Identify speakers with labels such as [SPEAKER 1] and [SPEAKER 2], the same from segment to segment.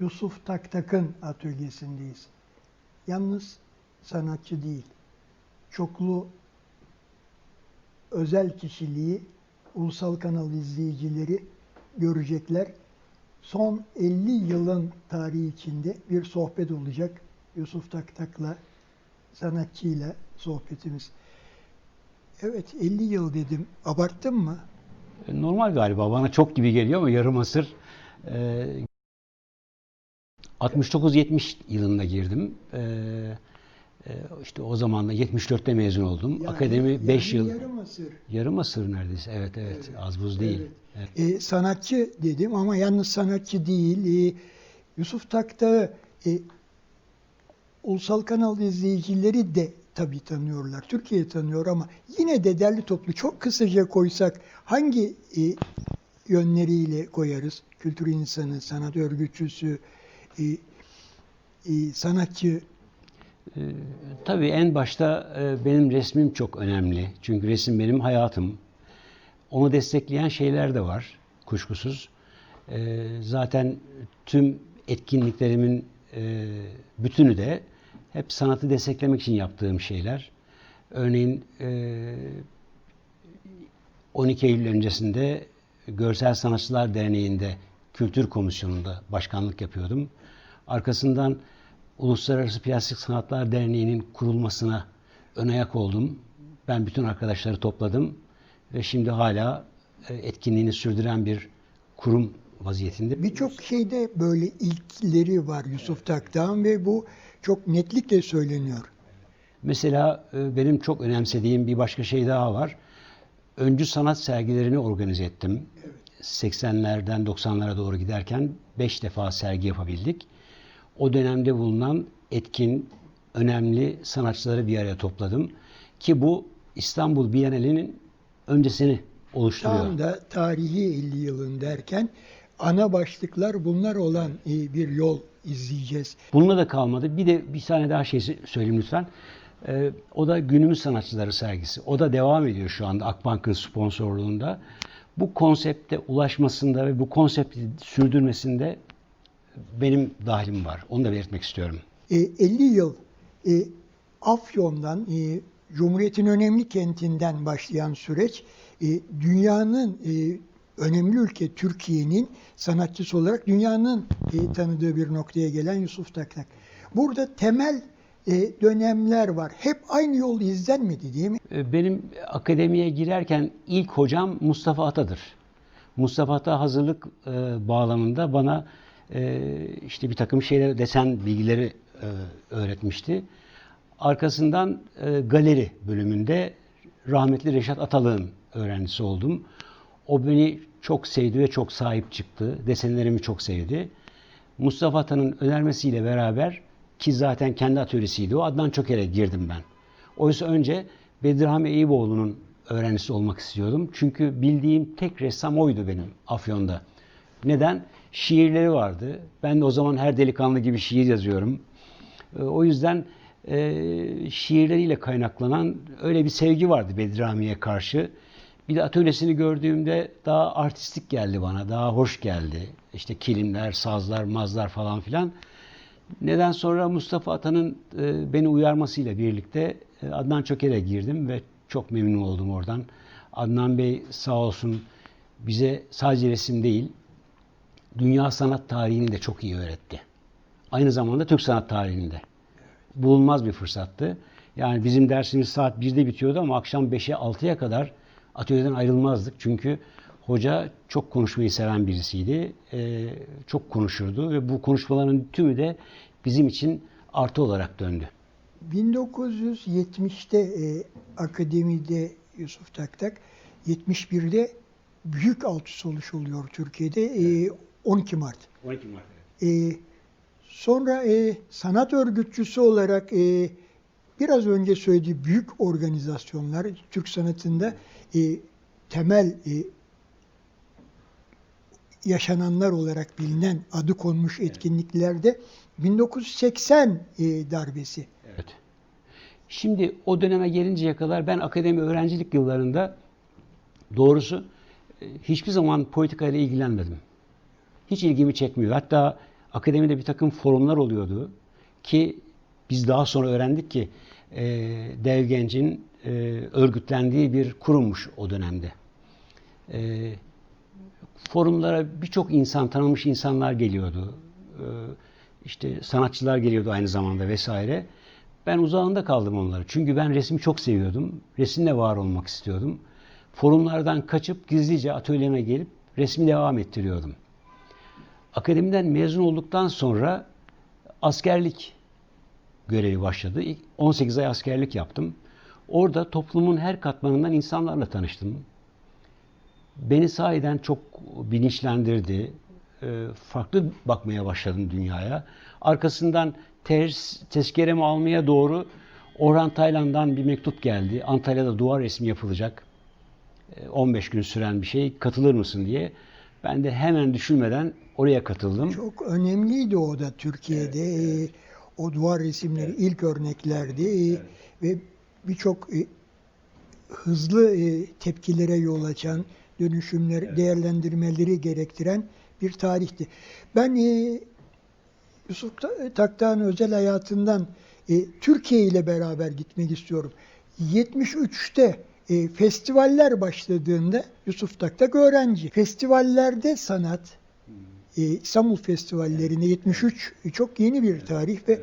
[SPEAKER 1] Yusuf Taktak'ın atölyesindeyiz. Yalnız sanatçı değil, çoklu özel kişiliği ulusal kanal izleyicileri görecekler. Son 50 yılın tarihi içinde bir sohbet olacak. Yusuf Taktak'la, sanatçıyla sohbetimiz. Evet 50 yıl dedim. Abarttım mı?
[SPEAKER 2] Normal galiba. Bana çok gibi geliyor ama yarım asır. e, 69-70 yılında girdim. E, e, işte o zaman da 74'te mezun oldum.
[SPEAKER 1] Yani-
[SPEAKER 2] Akademi 5
[SPEAKER 1] yani
[SPEAKER 2] yıl.
[SPEAKER 1] Yarım asır.
[SPEAKER 2] Yarım asır neredeyse. Evet evet. Az buz değil.
[SPEAKER 1] Evet.
[SPEAKER 2] Evet.
[SPEAKER 1] E, sanatçı dedim ama yalnız sanatçı değil. E, Yusuf Takta e, ulusal kanal izleyicileri de tabii tanıyorlar. Türkiye tanıyor ama yine de derli toplu çok kısaca koysak hangi e, yönleriyle koyarız? Kültür insanı, sanat örgütçüsü, e, e, sanatçı.
[SPEAKER 2] Ee, tabii en başta e, benim resmim çok önemli. Çünkü resim benim hayatım. Onu destekleyen şeyler de var kuşkusuz. Ee, zaten tüm etkinliklerimin e, bütünü de hep sanatı desteklemek için yaptığım şeyler. Örneğin e, 12 Eylül öncesinde Görsel Sanatçılar Derneği'nde Kültür Komisyonu'nda başkanlık yapıyordum. Arkasından Uluslararası Plastik Sanatlar Derneği'nin kurulmasına ön ayak oldum. Ben bütün arkadaşları topladım ve şimdi hala e, etkinliğini sürdüren bir kurum vaziyetinde.
[SPEAKER 1] Birçok şeyde böyle ilkleri var Yusuf Takdağ'ın ve bu çok netlikle söyleniyor.
[SPEAKER 2] Mesela e, benim çok önemsediğim bir başka şey daha var. Öncü sanat sergilerini organize ettim. 80'lerden 90'lara doğru giderken 5 defa sergi yapabildik. O dönemde bulunan etkin, önemli sanatçıları bir araya topladım. Ki bu İstanbul Bienalinin öncesini oluşturuyor.
[SPEAKER 1] Tam da tarihi 50 yılın derken ana başlıklar bunlar olan e, bir yol izleyeceğiz.
[SPEAKER 2] Bununla da kalmadı. Bir de bir tane daha şey söyleyeyim lütfen. Ee, o da Günümüz Sanatçıları sergisi. O da devam ediyor şu anda Akbank'ın sponsorluğunda. Bu konsepte ulaşmasında ve bu konsepti sürdürmesinde benim dahilim var. Onu da belirtmek istiyorum.
[SPEAKER 1] E, 50 yıl e, Afyon'dan, e, Cumhuriyet'in önemli kentinden başlayan süreç e, dünyanın e, önemli ülke Türkiye'nin sanatçısı olarak dünyanın e, tanıdığı bir noktaya gelen Yusuf Taktak. Burada temel dönemler var. Hep aynı yol izlenmedi değil mi?
[SPEAKER 2] Ee, Benim akademiye girerken ilk hocam Mustafa Ata'dır. Mustafa Ata hazırlık e, bağlamında bana e, işte bir takım şeyler, desen bilgileri e, öğretmişti. Arkasından e, galeri bölümünde rahmetli Reşat Atalık'ın öğrencisi oldum. O beni çok sevdi ve çok sahip çıktı. Desenlerimi çok sevdi. Mustafa Atan'ın önermesiyle beraber ki zaten kendi atölyesiydi o Adnan Çöker'e girdim ben. Oysa önce Bedirhami Eyüboğlu'nun öğrencisi olmak istiyordum. Çünkü bildiğim tek ressam oydu benim Afyon'da. Neden? Şiirleri vardı. Ben de o zaman her delikanlı gibi şiir yazıyorum. E, O yüzden e, şiirleriyle kaynaklanan öyle bir sevgi vardı Bedirhami'ye karşı. Bir de atölyesini gördüğümde daha artistik geldi bana, daha hoş geldi. İşte kilimler, sazlar, mazlar falan filan. Neden sonra Mustafa Atan'ın e, beni uyarmasıyla birlikte e, Adnan Çöker'e girdim ve çok memnun oldum oradan. Adnan Bey sağ olsun bize sadece resim değil, dünya sanat tarihini de çok iyi öğretti. Aynı zamanda Türk sanat tarihini de. Bulunmaz bir fırsattı. Yani bizim dersimiz saat 1'de bitiyordu ama akşam 5'e 6'ya kadar atölyeden ayrılmazdık. Çünkü hoca çok konuşmayı seven birisiydi. Ee, çok konuşurdu ve bu konuşmaların tümü de bizim için artı olarak döndü.
[SPEAKER 1] 1970'te e, akademide Yusuf Taktak, 71'de büyük alçı oluş oluyor Türkiye'de e, 12 Mart.
[SPEAKER 2] 12 Mart.
[SPEAKER 1] E, sonra e, sanat örgütçüsü olarak e, biraz önce söylediği büyük organizasyonlar Türk sanatında e, temel e, yaşananlar olarak bilinen adı konmuş etkinliklerde 1980 e, darbesi.
[SPEAKER 2] Evet. Şimdi o döneme gelinceye kadar ben akademi öğrencilik yıllarında doğrusu e, hiçbir zaman politikayla ilgilenmedim. Hiç ilgimi çekmiyor. Hatta akademide bir takım forumlar oluyordu ki biz daha sonra öğrendik ki e, Dev Genç'in e, örgütlendiği bir kurummuş o dönemde. E, forumlara birçok insan, tanınmış insanlar geliyordu. E, işte sanatçılar geliyordu aynı zamanda vesaire. Ben uzağında kaldım onları. Çünkü ben resmi çok seviyordum. Resimle var olmak istiyordum. Forumlardan kaçıp gizlice atölyeme gelip resmi devam ettiriyordum. Akademiden mezun olduktan sonra askerlik görevi başladı. İlk 18 ay askerlik yaptım. Orada toplumun her katmanından insanlarla tanıştım. Beni sahiden çok bilinçlendirdi. Ee, Farklı bakmaya başladım dünyaya. Arkasından ters, tezkeremi almaya doğru Orhan Taylan'dan bir mektup geldi. Antalya'da duvar resmi yapılacak. Ee, 15 gün süren bir şey. Katılır mısın diye. Ben de hemen düşünmeden oraya katıldım.
[SPEAKER 1] Çok önemliydi o da Türkiye'de. Ee, O duvar resimleri ilk örneklerdi Ee, ve birçok e, hızlı e, tepkilere yol açan, dönüşümler, değerlendirmeleri gerektiren bir tarihti. Ben e, Yusuf Ta- Taktağ'ın özel hayatından e, Türkiye ile beraber gitmek istiyorum. 73'te e, festivaller başladığında Yusuf Taktak öğrenci. Festivallerde sanat, e, İstanbul Festivallerinde 73 çok yeni bir tarih ve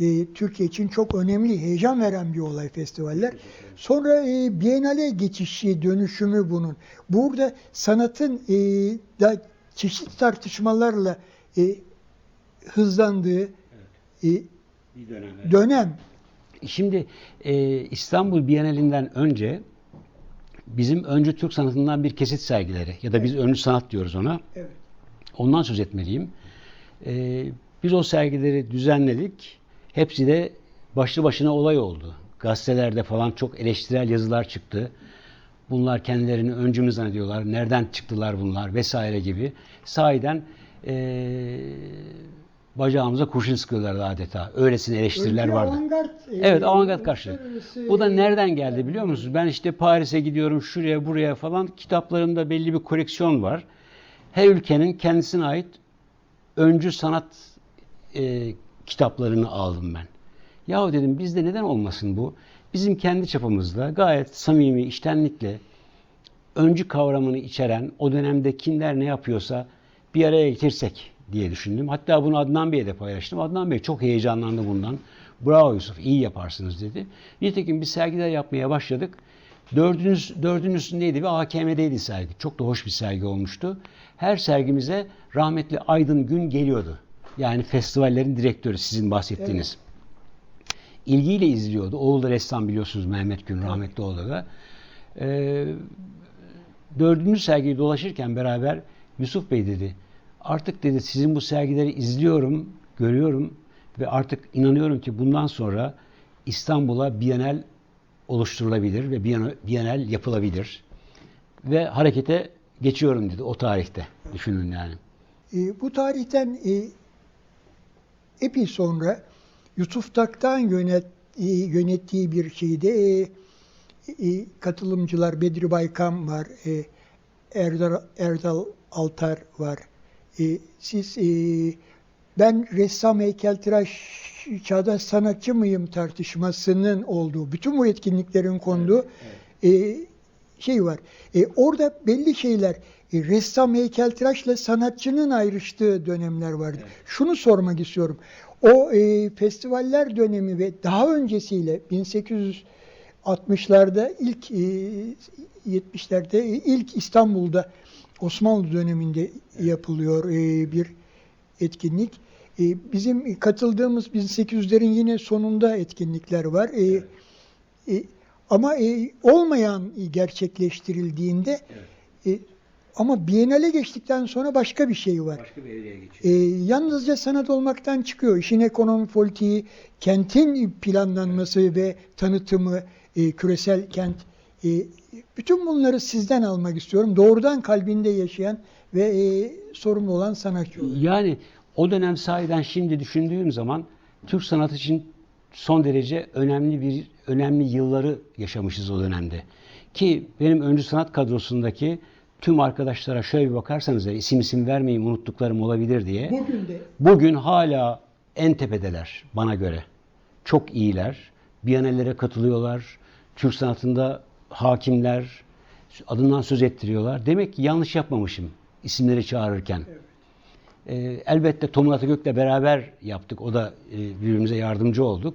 [SPEAKER 1] e, Türkiye için çok önemli, heyecan veren bir olay festivaller. Sonra e, Biennale geçişi, dönüşümü bunun. Burada sanatın e, da çeşitli tartışmalarla e, hızlandığı e,
[SPEAKER 2] dönem.
[SPEAKER 1] dönem.
[SPEAKER 2] Şimdi e, İstanbul Bienalinden önce bizim öncü Türk sanatından bir kesit sergileri ya da biz öncü sanat diyoruz ona.
[SPEAKER 1] Evet.
[SPEAKER 2] Ondan söz etmeliyim. E, biz o sergileri düzenledik. Hepsi de başlı başına olay oldu. Gazetelerde falan çok eleştirel yazılar çıktı. Bunlar kendilerini öncü mü zannediyorlar, nereden çıktılar bunlar vesaire gibi. Sahiden e, bacağımıza kurşun sıkıyorlardı adeta. Öylesine eleştiriler
[SPEAKER 1] Önce
[SPEAKER 2] vardı.
[SPEAKER 1] avantgard, e,
[SPEAKER 2] Evet avantgard karşı.
[SPEAKER 1] uluslararası,
[SPEAKER 2] Bu da
[SPEAKER 1] e,
[SPEAKER 2] nereden geldi biliyor musunuz? Ben işte Paris'e gidiyorum şuraya buraya falan kitaplarımda belli bir koleksiyon var. Her ülkenin kendisine ait öncü sanat e, kitaplarını aldım ben. Yahu dedim bizde neden olmasın bu? Bizim kendi çapımızda gayet samimi, iştenlikle öncü kavramını içeren o dönemde kimler ne yapıyorsa bir araya getirsek diye düşündüm. Hatta bunu Adnan Bey'e de paylaştım. Adnan Bey çok heyecanlandı bundan. Bravo Yusuf, iyi yaparsınız dedi. Nitekim bir sergiler yapmaya başladık. Dördünüz, dördünün üstündeydi ve AKM'deydi sergi. Çok da hoş bir sergi olmuştu. Her sergimize rahmetli Aydın Gün geliyordu. Yani festivallerin direktörü sizin bahsettiğiniz. İlgiyle izliyordu. Oğlu da ressam biliyorsunuz Mehmet Gün, rahmetli oğlu da. Ee, dördüncü sergiyi dolaşırken beraber Yusuf Bey dedi. Artık dedi sizin bu sergileri izliyorum, görüyorum ve artık inanıyorum ki bundan sonra İstanbul'a Bienal oluşturulabilir ve Bienal yapılabilir. Ve harekete geçiyorum dedi o tarihte. Düşünün yani.
[SPEAKER 1] E, bu tarihten e, epey sonra Yusuf Taktan yönet, e, yönettiği bir şeyde e, e, katılımcılar Bedri Baykam var, e, Erdal, Erdal Altar var. E, siz e, ben ressam heykeltıraş çağdaş sanatçı mıyım tartışmasının olduğu, bütün bu etkinliklerin konduğu e, şey var. E, orada belli şeyler e, ressam heykeltıraşla sanatçının ayrıştığı dönemler vardı. Şunu sormak istiyorum. O e, festivaller dönemi ve daha öncesiyle 1860'larda ilk e, 70'lerde e, ilk İstanbul'da Osmanlı döneminde yapılıyor e, bir etkinlik. E, bizim katıldığımız 1800'lerin yine sonunda etkinlikler var. E, e, ama e, olmayan gerçekleştirildiğinde e, ama Biennale geçtikten sonra başka bir şey var.
[SPEAKER 2] Başka bir evreye geçiyor.
[SPEAKER 1] E, yalnızca sanat olmaktan çıkıyor. İşin ekonomi politiği, kentin planlanması ve tanıtımı, e, küresel kent. e, bütün bunları sizden almak istiyorum. Doğrudan kalbinde yaşayan ve e, sorumlu olan sanatçı olarak.
[SPEAKER 2] Yani o dönem sahiden şimdi düşündüğüm zaman Türk sanatı için son derece önemli bir önemli yılları yaşamışız o dönemde. Ki benim öncü sanat kadrosundaki tüm arkadaşlara şöyle bir bakarsanız isim isim vermeyeyim unuttuklarım olabilir diye.
[SPEAKER 1] Bugün de
[SPEAKER 2] Bugün hala en tepedeler bana göre. Çok iyiler. Biyanellere katılıyorlar. Türk sanatında hakimler. Adından söz ettiriyorlar. Demek ki yanlış yapmamışım isimleri çağırırken. Ee, elbette Tomun Atagök'le beraber yaptık. O da e, birbirimize yardımcı olduk.